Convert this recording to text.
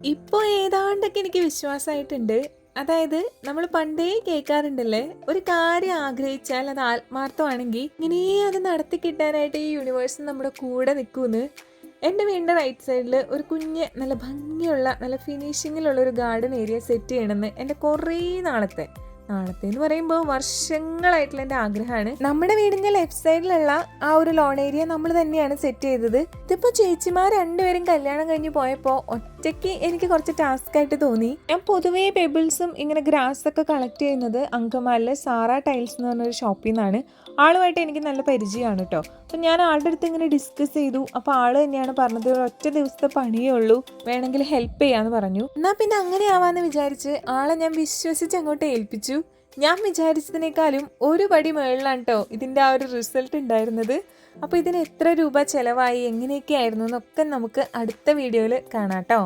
ഇപ്പോൾ ഏതാണ്ടൊക്കെ എനിക്ക് വിശ്വാസമായിട്ടുണ്ട് അതായത് നമ്മൾ പണ്ടേ കേൾക്കാറുണ്ടല്ലേ? ഒരു കാര്യം ആഗ്രഹിച്ചാൽ അത് ആത്മാർത്ഥമാണെങ്കിൽ ഇങ്ങനെ അത് നടത്തി കിട്ടാനായിട്ട് ഈ യൂണിവേഴ്സ് നമ്മുടെ കൂടെ നിൽക്കുമെന്ന് എന്റെ വീടിന്റെ റൈറ്റ് സൈഡിൽ ഒരു കുഞ്ഞ് നല്ല ഭംഗിയുള്ള നല്ല ഫിനിഷിങ്ങിലുള്ള ഒരു ഗാർഡൻ ഏരിയ സെറ്റ് ചെയ്യണമെന്ന് എന്റെ കുറേ നാളത്തെ നാളത്തെ എന്ന് പറയുമ്പോൾ വർഷങ്ങളായിട്ടുള്ള എന്റെ ആഗ്രഹമാണ്. നമ്മുടെ വീടിന്റെ ലെഫ്റ്റ് സൈഡിലുള്ള ആ ഒരു ലോൺ ഏരിയ നമ്മൾ തന്നെയാണ് സെറ്റ് ചെയ്തത്. ഇതിപ്പോൾ ചേച്ചിമാർ രണ്ടുപേരും കല്യാണം കഴിഞ്ഞ് പോയപ്പോൾ ഒറ്റയ്ക്ക് എനിക്ക് കുറച്ച് ടാസ്ക് ആയിട്ട് തോന്നി. ഞാൻ പൊതുവേ പെബിൾസും ഇങ്ങനെ ഗ്രാസ് ഒക്കെ കളക്ട് ചെയ്യുന്നത് അങ്കമാലിലെ സാറ ടൈൽസ് എന്ന് പറഞ്ഞൊരു ഷോപ്പിൽ നിന്നാണ് ആളുമായിട്ട് എനിക്ക് നല്ല പരിചയമാണ് കേട്ടോ അപ്പം ഞാൻ ആളുടെ അടുത്ത് ഇങ്ങനെ ഡിസ്കസ് ചെയ്തു. അപ്പോൾ ആൾ തന്നെയാണ് പറഞ്ഞത് ഒറ്റ ദിവസത്തെ പണിയേ ഉള്ളൂ. വേണമെങ്കിൽ ഹെൽപ്പ് ചെയ്യാന്ന് പറഞ്ഞു. എന്നാൽ പിന്നെ അങ്ങനെ ആവാന്ന് വിചാരിച്ച് ആളെ ഞാൻ വിശ്വസിച്ച് അങ്ങോട്ട് ഏൽപ്പിച്ചു. ഞാൻ വിചാരിച്ചതിനേക്കാളും ഒരു പടി മുകളിലാണ് കേട്ടോ ഇതിന്റെ ആ ഒരു റിസൾട്ട് ഉണ്ടായിരുന്നത്. അപ്പോൾ ഇതിന് എത്ര രൂപ ചിലവായി എങ്ങനെയൊക്കെ ആയിരുന്നു എന്നൊക്കെ നമുക്ക് അടുത്ത വീഡിയോയിൽ കാണാം കേട്ടോ